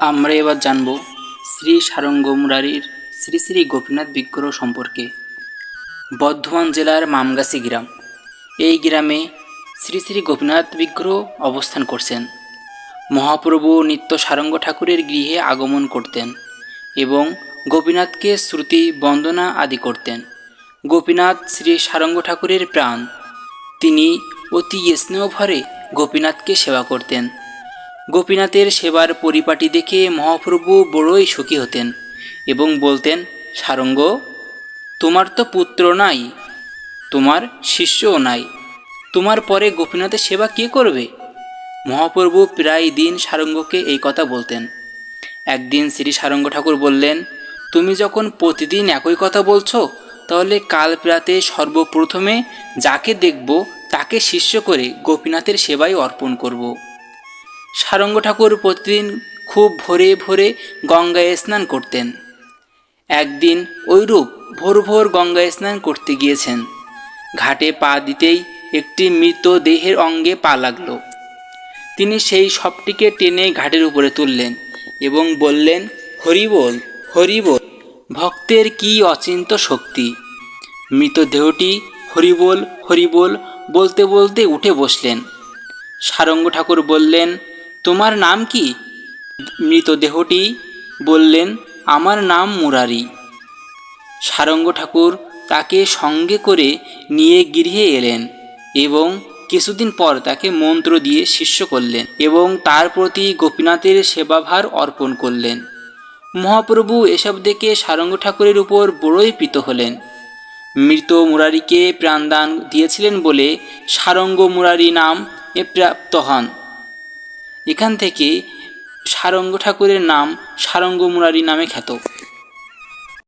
আমরা এবার জানব শ্রী সারঙ্গ মুরারির শ্রী শ্রী গোপীনাথ বিগ্রহ সম্পর্কে। বর্ধমান জেলার মামগাছি গ্রাম। এই গ্রামে শ্রী শ্রী গোপীনাথ বিগ্রহ অবস্থান করছেন। মহাপ্রভু নিত্য সারঙ্গ ঠাকুরের গৃহে আগমন করতেন এবং গোপীনাথকে শ্রুতি, বন্দনা আদি করতেন। গোপীনাথ শ্রী সারঙ্গ ঠাকুরের প্রাণ। তিনি অতি স্নেহভরে গোপীনাথকে সেবা করতেন। গোপীনাথের সেবার পরিপাটি দেখে মহাপ্রভু বড়ই সুখী হতেন এবং বলতেন, সারঙ্গ, তোমার তো পুত্র নাই, তোমার শিষ্যও নাই, তোমার পরে গোপীনাথের সেবা কে করবে? মহাপ্রভু প্রায় দিন সারঙ্গকে এই কথা বলতেন। একদিন শ্রী সারঙ্গ ঠাকুর বললেন, তুমি যখন প্রতিদিন একই কথা বলছো, তাহলে কাল প্রাতে সর্বপ্রথমে যাকে দেখব, তাকে শিষ্য করে গোপীনাথের সেবায় অর্পণ করব। সারঙ্গ ঠাকুর প্রতিদিন খুব ভোরে ভোরে গঙ্গায় স্নান করতেন। একদিন ওইরূপ ভোর ভোর গঙ্গায় স্নান করতে গিয়েছেন। ঘাটে পা দিতেই একটি মৃত দেহের অঙ্গে পা লাগল। তিনি সেই সবটিকে টেনে ঘাটের উপরে তুললেন এবং বললেন হরিবোল হরিবোল ভক্তের কি অচিন্ত শক্তি? মৃতদেহটি হরিবোল হরিবোল বলতে বলতে উঠে বসলেন। সারঙ্গ ঠাকুর বললেন তোমার নাম কি? মৃতদেহটি, বললেন, আমার নাম মুরারি। সারঙ্গ ঠাকুর তাকে সঙ্গে করে নিয়ে গৃহে এলেন এবং কিছুদিন পর তাকে মন্ত্র দিয়ে শিষ্য করলেন এবং তার প্রতি গোপীনাথের সেবাভার অর্পণ করলেন। মহাপ্রভু এসব দেখে সারঙ্গ ঠাকুরের উপর বড়ই প্রীত হলেন। মৃত মুরারিকে প্রাণদান দিয়েছিলেন বলে সারঙ্গ মুরারি নাম প্রাপ্ত হন। এখান থেকে সারঙ্গ ঠাকুরের নাম সারঙ্গ মুরারি নামে খ্যাত।